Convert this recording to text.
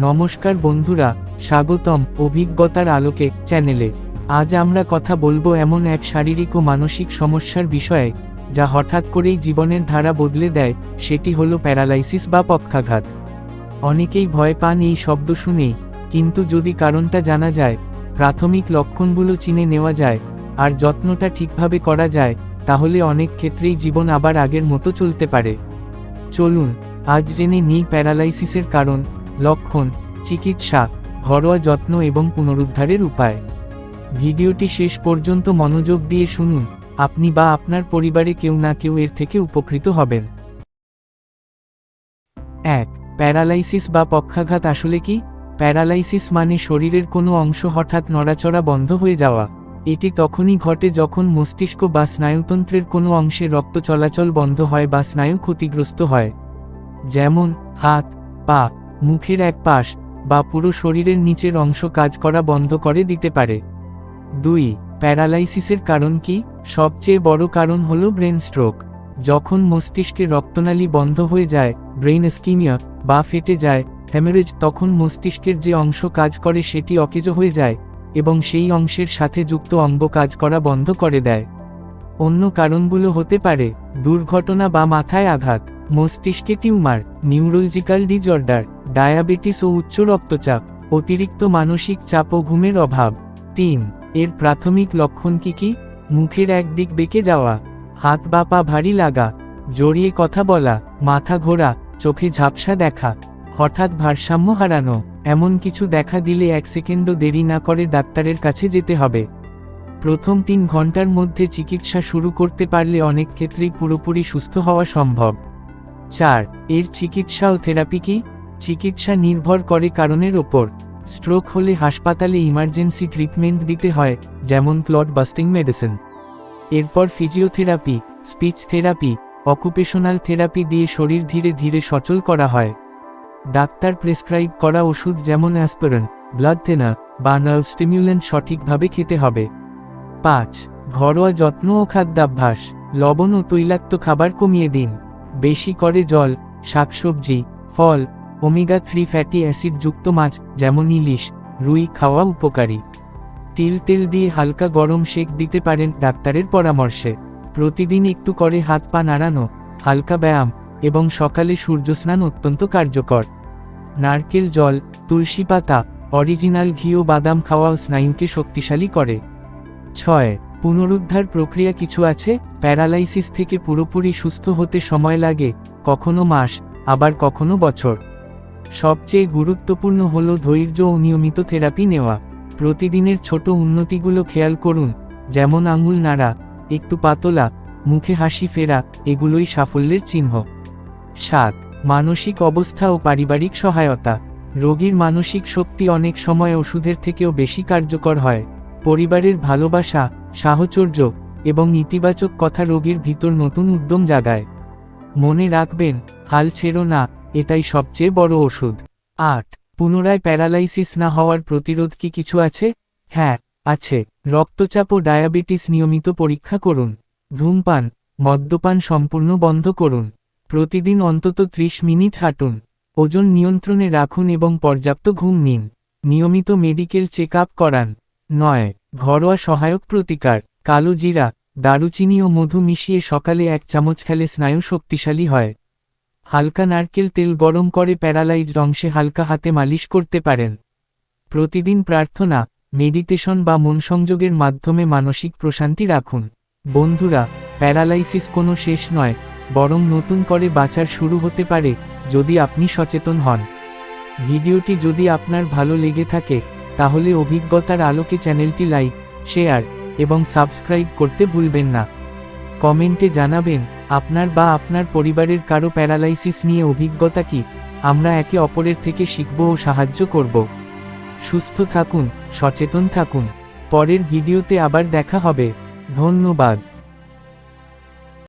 নমস্কার বন্ধুরা, স্বাগতম অভিজ্ঞতার আলোকে চ্যানেলে। আজ আমরা কথা বলব এমন এক শারীরিক ও মানসিক সমস্যার বিষয়ে, যা হঠাৎ করেই জীবনের ধারা বদলে দেয়, সেটি হলো প্যারালাইসিস বা পক্ষাঘাত। অনেকেই ভয় পান এই শব্দ শুনেই, কিন্তু যদি কারণটা জানা যায়, প্রাথমিক লক্ষণগুলো চিনে নেওয়া যায়, আর যত্নটা ঠিকভাবে করা যায়, তাহলে অনেক ক্ষেত্রেই জীবন আবার আগের মতো চলতে পারে। চলুন, আজ জেনে নিই প্যারালাইসিসের কারণ। লক্ষণ, চিকিৎসা, ঘরোয়া যত্ন এবং পুনরুদ্ধারের উপায়। ভিডিওটি শেষ পর্যন্ত মনোযোগ দিয়ে শুনুন, আপনি বা আপনার পরিবারে কেউ না কেউ এর থেকে উপকৃত হবেন। এক, প্যারালাইসিস বা পক্ষাঘাত আসলে কি? প্যারালাইসিস মানে শরীরের কোনো অংশ হঠাৎ নড়াচড়া বন্ধ হয়ে যাওয়া। এটি তখনই ঘটে যখন মস্তিষ্ক বা স্নায়ুতন্ত্রের কোনো অংশে রক্ত চলাচল বন্ধ হয় বা স্নায়ু ক্ষতিগ্রস্ত হয়। যেমন, হাত, পা মুখের এক পাশ বা পুরো শরীরের নিচের অংশ কাজ করা বন্ধ করে দিতে পারে। দুই, প্যারালাইসিসের কারণ কি? সবচেয়ে বড় কারণ হল ব্রেন স্ট্রোক। যখন মস্তিষ্কে রক্তনালী বন্ধ হয়ে যায়, ব্রেন স্কিমিয়া বা ফেটে যায়, হ্যামারেজ, তখন মস্তিষ্কের যে অংশ কাজ করে সেটি অকেজো হয়ে যায় এবং সেই অংশের সাথে যুক্ত অঙ্গ কাজ করা বন্ধ করে দেয়। অন্য কারণগুলো হতে পারে, দুর্ঘটনা বা মাথায় আঘাত। মস্তিষ্কে টিউমার, নিউরোলজিক্যাল ডিজর্ডার ডায়াবেটিস ও উচ্চ রক্তচাপ, অতিরিক্ত মানসিক চাপ ও ঘুমের অভাব। তিন, এর প্রাথমিক লক্ষণ কি কি? মুখের একদিক বেঁকে যাওয়া, হাত বা পা ভারী লাগা, জড়িয়ে কথা বলা, মাথা ঘোরা, চোখে ঝাপসা দেখা, হঠাৎ ভারসাম্য হারানো, এমন কিছু দেখা দিলে এক সেকেন্ডও দেরি না করে ডাক্তারের কাছে যেতে হবে। প্রথম তিন ঘণ্টার মধ্যে চিকিৎসা শুরু করতে পারলে অনেক ক্ষেত্রেই পুরোপুরি সুস্থ হওয়া সম্ভব। চার, এর চিকিৎসা ও থেরাপি কি? চিকিৎসা নির্ভর করে কারণের ওপর। স্ট্রোক হলে হাসপাতালে ইমার্জেন্সি ট্রিটমেন্ট দিতে হয়, যেমন ক্লট বাস্টিং মেডিসিন। এরপর physiotherapy, speech therapy, occupational therapy দিয়ে শরীর ধীরে ধীরে সচল করা হয়। ডাক্তার প্রেসক্রাইব করা ওষুধ যেমন অ্যাসপিরিন, ব্লাড থেনার বা নার্ভ স্টিমিউলেন্ট সঠিকভাবে খেতে হবে। পাঁচ, ঘরোয়া যত্ন ও খাদ্যাভ্যাস, লবণ ও তৈলাক্ত খাবার কমিয়ে দিন। বেশি করে জল, শাকসবজি, ফল ওমেগা থ্রি ফ্যাটি অ্যাসিড যুক্ত মাছ, যেমন ইলিশ, রুই খাওয়া উপকারী। তিল তেল দিয়ে হালকা গরম শেক দিতে পারেন ডাক্তারের পরামর্শে। প্রতিদিন একটু করে হাত পা নাড়ানো, হালকা ব্যায়াম এবং সকালে সূর্যস্নান অত্যন্ত কার্যকর। নারকেল জল, তুলসী পাতা অরিজিনাল ঘি ও বাদাম খাওয়াও স্নায়ুকে শক্তিশালী করে। ছয় পুনরুদ্ধার প্রক্রিয়া কিছু আছে? প্যারালাইসিস থেকে পুরোপুরি সুস্থ হতে সময় লাগে, কখনো মাস, আবার কখনো বছর। সবচেয়ে গুরুত্বপূর্ণ হল ধৈর্য ও নিয়মিত থেরাপি নেওয়া। প্রতিদিনের ছোট উন্নতিগুলো খেয়াল করুন, যেমন আঙুল নাড়া, একটু পাতলা, মুখে হাসি ফেরা, এগুলোই সাফল্যের চিহ্ন। সাত, মানসিক অবস্থা ও পারিবারিক সহায়তা। রোগীর মানসিক শক্তি অনেক সময় ওষুধের থেকেও বেশি কার্যকর হয়। পরিবারের ভালোবাসা সাহচর্য এবং ইতিবাচক কথা রোগীর ভিতর নতুন উদ্যম জাগায়। মনে রাখবেন, হাল ছেড়ো না, এটাই সবচেয়ে বড় ওষুধ। আট, পুনরায় প্যারালাইসিস না হওয়ার প্রতিরোধ কি কিছু আছে? হ্যাঁ আছে। রক্তচাপ ও ডায়াবেটিস নিয়মিত পরীক্ষা করুন। ধূমপান, মদ্যপান সম্পূর্ণ বন্ধ করুন। প্রতিদিন অন্তত ত্রিশ মিনিট হাঁটুন। ওজন নিয়ন্ত্রণে রাখুন এবং পর্যাপ্ত ঘুম নিন। নিয়মিত মেডিকেল চেক আপ করান। নয় ঘরোয়া সহায়ক প্রতিকার, কালো জিরা, দারুচিনি ও মধু মিশিয়ে সকালে এক চামচ খেলে স্নায়ু শক্তিশালী হয়। হালকা নারকেল তেল গরম করে প্যারালাইজড অংশে হালকা হাতে মালিশ করতে পারেন। প্রতিদিন প্রার্থনা, মেডিটেশন বা মন সংযোগের মাধ্যমে মানসিক প্রশান্তি রাখুন। বন্ধুরা, প্যারালাইসিস কোনো শেষ নয়, বরং নতুন করে বাঁচার শুরু হতে পারে, যদি আপনি সচেতন হন। ভিডিওটি যদি আপনার ভালো লেগে থাকে তাহলে অভিজ্ঞতার আলোকে চ্যানেলটি লাইক, শেয়ার এবং সাবস্ক্রাইব করতে ভুলবেন না। কমেন্টে জানাবেন, আপনার বা আপনার পরিবারের কারও প্যারালাইসিস নিয়ে অভিজ্ঞতা কি? আমরা একে অপরের থেকে শিখব ও সাহায্য করব। সুস্থ থাকুন, সচেতন থাকুন। পরের ভিডিওতে আবার দেখা হবে। ধন্যবাদ।